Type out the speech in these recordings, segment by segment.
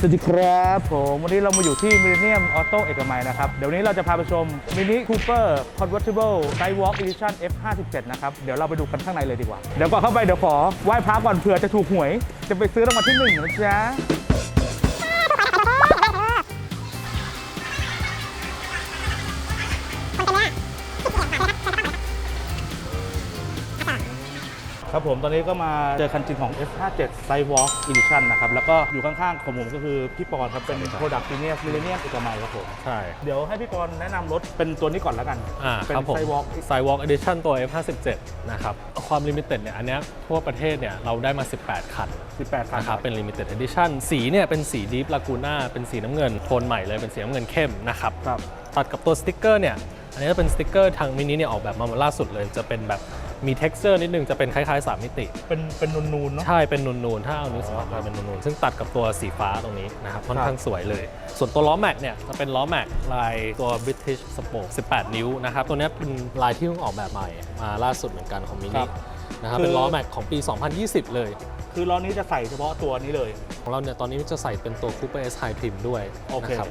สวัสดีครับผมวันนี้เรามาอยู่ที่มิ l เลเนียมออโต้เอกมัยนะครับ เดี๋ยววันนี้เราจะพาไปชม Mini Cooper Convertible Skywalk Edition F57 นะครับ เดี๋ยวเราไปดูกันข้างในเลยดีกว่า เดี๋ยวก่อนเข้าไปเดี๋ยวขอไหว้พระก่อนเผื่อจะถูกหวย จะไปซื้อรางวัลที่หนึ่งนะจ๊ะ ครับผมตอนนี้ก็มาเจอคันจริงของ F57 Skywalk Edition นะครับ แล้วก็อยู่ข้างๆของผมก็คือพี่ปอนครับ เป็น Product Senior Millennium เอกมัยครับผม ใช่ เดี๋ยวให้พี่ปอนแนะนำรถเป็นตัวนี้ก่อนแล้วกันอ่าเป็น ครับผม Skywalk Sidewalk Edition ตัว F57 นะครับ ความลิมิเต็ดเนี่ยอันเนี้ยทั่วประเทศเนี่ยเราได้มา 18 คัน18คัน นะครับเป็น Limited Edition สีเนี่ยเป็นสี Deep Laguna เป็นสีน้ำเงินโทนใหม่เลยเป็นสีน้ำเงินเข้มนะครับ ครับ ตัดกับตัวสติ๊กเกอร์เนี่ย อันนี้จะเป็นสติ๊กเกอร์ทางมินิเนี่ยออกแบบมาล่าสุดเลย จะเป็นแบบ มี texture นิดนึงจะเป็นคล้ายๆ 3 มิติ เป็นเป็นนูนๆเนาะ ใช่ เป็นนูนๆ ถ้าเอานิ้วสัมผัสไปเป็นนูนๆ ซึ่งตัดกับตัวสีฟ้าตรงนี้นะครับ ค่อนข้างสวยเลย ส่วนตัวล้อแม็กเนี่ยจะเป็นล้อแม็กลายตัว British Spoke 18 นิ้วนะครับ ตัวเนี้ยเป็นลายที่เพิ่งออกแบบใหม่มาล่าสุดเหมือนกันของมิคนิรับ นะครับคือเป็นล้อแม็กของปี 2020 เลย คือล้อนี้จะใส่เฉพาะตัวนี้เลย ของเราเนี่ยตอนนี้จะใส่เป็นตัว Cooper S High Prim ด้วยโอเคนะครับ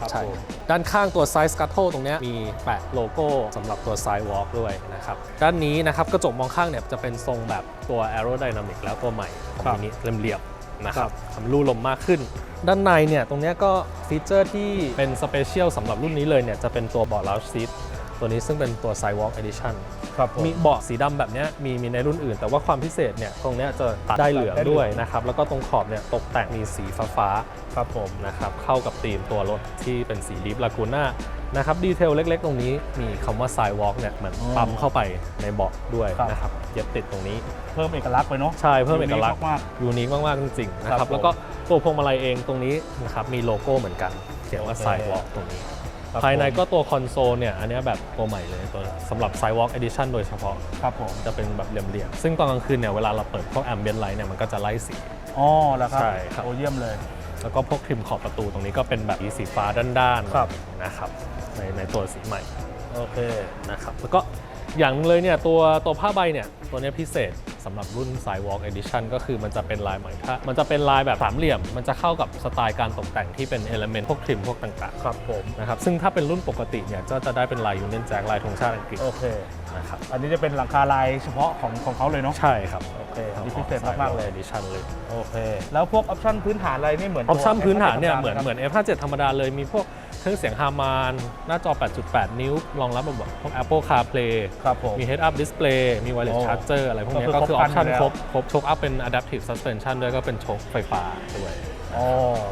ครับใช่ผมด้านข้างตัว Side Scuttle ตรงเนี้ยมีแปะโลโก้สำหรับตัว Sidewalk ด้วยนะครับ ด้านนี้นะครับกระจกมองข้างเนี่ยจะเป็นทรงแบบตัว Aerodynamic แล้วตัวใหม่ของครับมินิเรียบๆนะคครัรับบทำรูลมมากขึ้น ด้านในเนี่ยตรงเนี้ยก็ฟีเจอร์ที่เป็นสเปเชียลสำหรับรุ่นนี้เลยเนี่ยจะเป็นตัวเบาะ lounge seat ตัวนี้ซึ่งเป็นตัว Sidewalk Edition ครับผมมีเบาะสีดำแบบเนี้ยมีมีในรุ่นอื่น แต่ว่าความพิเศษเนี่ยตรงเนี้ยจะตัดได้เหลืองได้เหลืองด้วยนะครับ แล้วก็ตรงขอบเนี่ยตกแต่งมีสีฟ้าๆครับผมนะครับ เข้ากับธีมตัวรถที่เป็นสีดิฟลากูน่านะครับดีเทลเล็กๆ ตรงนี้มีคำว่า Sidewalk เนี่ยเหมือนอ๋อปั๊มเข้าไปในเบาะด้วยครับนะครับเย็บติดตรงนี้เพิ่มเอกลักษณ์ไปเนาะใช่เพิ่มเอกลักษณ์มากยูนิคมากๆจริงๆนะคครัรับบผมแล้วก็ตัวพวงมาลัยเองตรงนี้นะครับมีโลโก้เหมือนกันเขียนว่าโอเค Sidewalk ตรงนี้ๆครับ ภายในผมก็ตัวคอนโซลเนี่ยอันเนี้ยแบบตัวใหม่เลยตัวสำหรับ Sidewalk Edition โดยเฉพาะครับผมจะเป็นแบบเหลี่ยมๆ ซึ่งตอนกลางคืนเนี่ยเวลาเราเปิดพวก ambient light เนี่ยมันก็จะไล่สี อ๋อแล้วครับใช่ครับ โอ้เยี่ยมเลย แล้วก็พวกทริมขอบประตูตรงนี้ก็เป็นแบบสีฟ้าด้านๆครับ นะครับในในตัวสีใหม่โอเคนะครับแล้วก็อย่างหนึ่งเลยเนี่ยตัวตัวผ้าใบเนี่ยตัวเนี้ยพิเศษ สำหรับรุ่น Sidewalk Edition ก็คือมันจะเป็นลายใหม่ถ้ามันจะเป็นลายแบบสามเหลี่ยม มันจะเข้ากับสไตล์การตกแต่งที่เป็นเอลเมนต์พวกทริมพวกต่างครับผมๆนะครับซึ่งถ้าเป็นรุ่นปกติเนี่ยก็จะได้เป็นลาย Union Jack ลายธงชาติอังกฤษโอเคนะครับอันนี้จะเป็นหลังคาลายเฉพาะของของเขาเลยเนาะใช่ครับโอเคอันนี้พิเศษมากๆเลยดิชันเลยโอเคแล้วพวกออปชั่นพื้นฐานอะไรนี่เหมือนออปชั่นตัวพื้นฐานเนี่ย F57 เหมือนครับเหมือน F57 ธรรมดาเลยมีพวก เครื่องเสียงฮาร์มานหน้าจอ 8.8 นิ้ว รองรับระบบพวก Apple CarPlay ครับผม มี Head Up Display มี Wireless โอ้ Charger อะไรพวกเนี้ยก็ก็คือคือออปชั่นครบครันอยู่แล้ว ครบครบโชคอัพเป็น Adaptive Suspension ด้วยก็เป็นโชคไฟฟ้าด้วย อ๋อ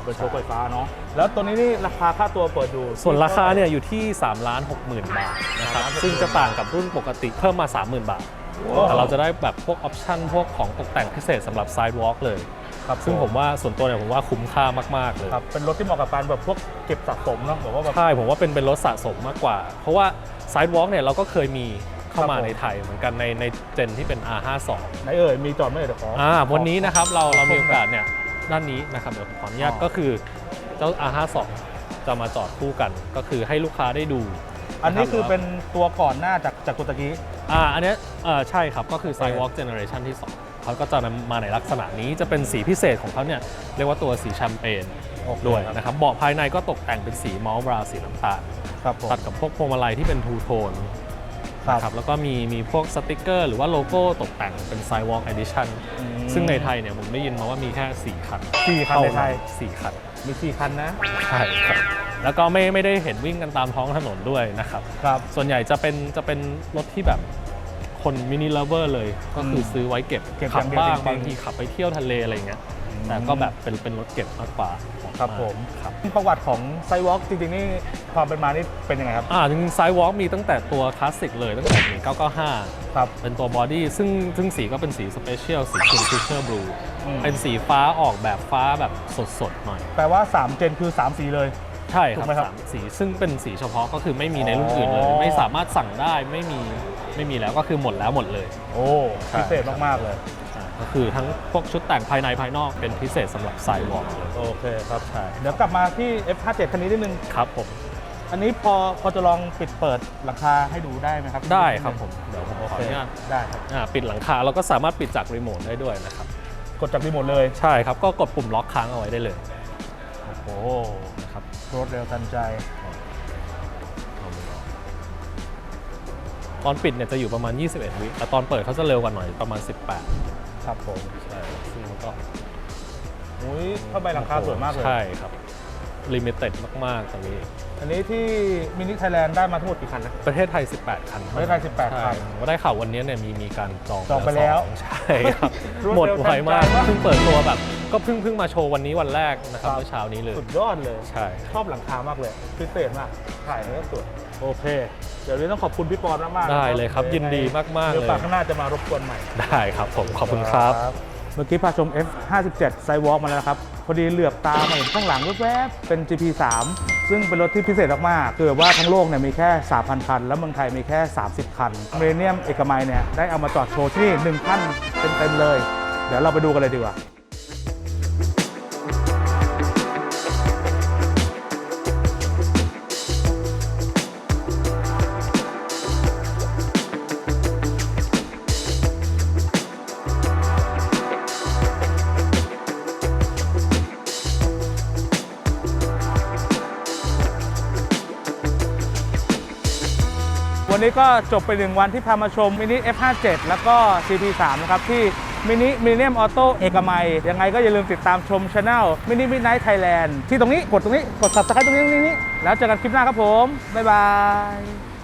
เป็นโชว์ไฟฟ้าเนาะแล้วตัวนี้นี่ราคาค่าตัวเปิดดู ส่วนราคาเนี่ยอยู่ที่ 3 ล้าน6หมื่นบาทนะครับ 360,000 ซึ่งจะต่างกับรุ่นปกติเพิ่มมา 30,000 บาท แต่เราจะได้แบบพวกออปชั่นพวกของตกแต่งพิเศษสำหรับ Sidewalk เลย ครับซึ่งผมว่าส่วนตัวเนี่ยผมว่าคุ้มค่ามากๆเลยครับเป็นรถที่เหมาะกับการแบบพวกเก็บสะสมเนาะแบบว่าแบบ ใช่ผมว่าเป็นเป็นรถสะสมมากกว่า เพราะว่า Sidewalk เนี่ยเราก็เคยมีเข้ามาครับผม ในไทยเหมือนกันในในเจนที่เป็น R52 ไหนเอ่ยมีจอดไหมเอ่ยเดี๋ยวขออ่าขอวันนี้นะครับเราขอเรามีชมโอกาสเนี่ยด้านนี้นะครับเดี๋ยวผมขออนุญาตอ๋อ ก็คือเจ้า R52 จะมาจอดคู่กัน ก็คือให้ลูกค้าได้ดูอันนี้ะรับคือเป็นตัวก่อนหน้าจากจากตัวตะกี้ อ่าอันเนี้ยเอ่อใช่ครับก็คือ Sidewalk Generation ที่2 เขาก็จะนำมาในลักษณะนี้จะเป็นสีพิเศษของเขาเนี่ยเรียกว่าตัวสีแชมเปญโอเคด้วยครับนะครับเบาะภายในก็ตกแต่งเป็นสีมอลบราวสีน้ำตาลครับผมตัดกับพวกพวงมาลัยที่เป็นทูโทนครับนะครับแล้วก็มีมีพวกสติกเกอร์หรือว่าโลโก้ตกแต่งเป็น Sidewalk Edition อืมซึ่งในไทยเนี่ยผมได้ยินมาว่ามีแค่ 4 คันสี่คันในไทยสี่คันมีสี่คันนะ ใช่ครับ แล้วก็ไม่ไม่ได้เห็นวิ่งกันตามท้องถนนด้วยนะครับครับ ส่วนใหญ่จะเป็นจะเป็นรถที่แบบ คนมินิเลเวอร์เลย ก็คือซื้อไว้เก็บเก็บขัอย่างเดียวบ้างจริงๆ บางทีขับไปเที่ยวทะเลอะไรเงี้ยแต่ก็แบบเป็นเป็นรถเก็บมากกว่าครับผม ครับ ประวัติของไซวอล์กจริงๆนี่ความเป็นมานี่เป็นยังไงครับ อ่าจริงๆไซวอล์กมีตั้งแต่ตัวคลาสสิกเลยตั้งแต่ 1995 ครับ เป็นตัวบอดี้ซึ่งซึ่งสีก็เป็นสีสเปเชียลสีคุณฟิชเชอร์บลูอืม เป็นสีฟ้าออกแบบฟ้าแบบสดๆหน่อย แปลว่า 3 เจนคือ 3 สีเลย ใช่คถูรับกไหมครับสามสีซึ่งเป็นสีเฉพาะก็คือไม่มีในรุ่นอื่นเลย อ๋อ ไม่สามารถสั่งได้ไม่มี ไม่มีแล้วก็คือหมดแล้วหมดเลย โอ้ใช่ พิเศษมากๆเลย อ่าก็คือทั้งพวกชุดแต่งภายในภายนอกเป็นพิเศษสำหรับไซวอล์กเลยโอเคครับ ใช่เดี๋ยวกลับมาที่ F57 คันนี้นิดนึง ครับผมอันนี้พอพอจะลองปิดเปิดหลังคาให้ดูได้ไหมครับได้ครับผมเดี๋ยวผมโอขอเคอนุญาตได้ครับ อ่าปิดหลังคาเราก็สามารถปิดจากรีโมทได้ด้วยนะครับ กดจากรีโมทเลย ใช่ครับ ก็กดปุ่มล็อกค้างเอาไว้ได้เลยโอ้โหนะครับรวดเร็วทันใจ ตอนปิดเนี่ยจะอยู่ประมาณ 21 วิแต่ตอนเปิดเขาจะเร็วกว่าหน่อยประมาณ 18 ครับผมใช่ซึ่งมันก็อุ้ยผ้าใบหลังคาสวยมากเลย ใช่ครับลิมิเต็ดมาก ๆตรงนี้ อันนี้ที่มินิไทยแลนด์ได้มาทั้งหมดกี่คันนะ ประเทศไทย 18 คันประเทศไทย 18 คันใช่ว่าได้ข่าววันนี้เนี่ยมีมีการจองจองไปแล้วสใช่ครับรวดหมดเร็วไวมากทันใจมากเพิ่งเปิดตัวแบบ ก็เพิ่งเพิ่งมาโชว์วันนี้วันแรกนะครับครับเมื่อเช้านี้เลย สุดยอดเลย ใช่ ชอบหลังคามากเลยพิเศษมาก ถ่ายแล้วก็สวย โอเค เดี๋ยวนี้ต้องขอบคุณพี่ปอนมากๆได้เลยครับยินดีมากๆเดี๋ยวเลยปากข้างหน้าจะมารบกวนใหม่ ได้ครับผมขอบคุณครับ เมื่อกี้พาชม F57 ไซวอล์กมาแล้วนะครับ พอดีเหลือบตามาเห็นข้างหลังแวบๆเป็น GP3 ซึ่งเป็นรถที่พิเศษมากๆคือแบบว่าทั้งโลกเนี่ยมีแค่ 3,000 คัน แล้วเมืองไทยมีแค่ 30 คันเมเนียมเอกมัยเนี่ยได้เอามาจอดโชว์ที่นี่หนึ่งคันเต็มๆเลย เดี๋ยวเราไปดูกันเลยดีกว่า วันนี้ก็จบไปหนึ่งวันที่พามาชมมินิ F57 แล้วก็ CP3 นะครับที่มินิมิเนียมออโต้เอกมัย ยังไงก็อย่าลืมติดตามชมช anel มินิมิดไนท์ไทยแลนด์ที่ตรงนี้กดตรงนี้ กด subscribe ตรงนี้ตรงนี้ แล้วเจอกันคลิปหน้าครับผม บ๊ายบาย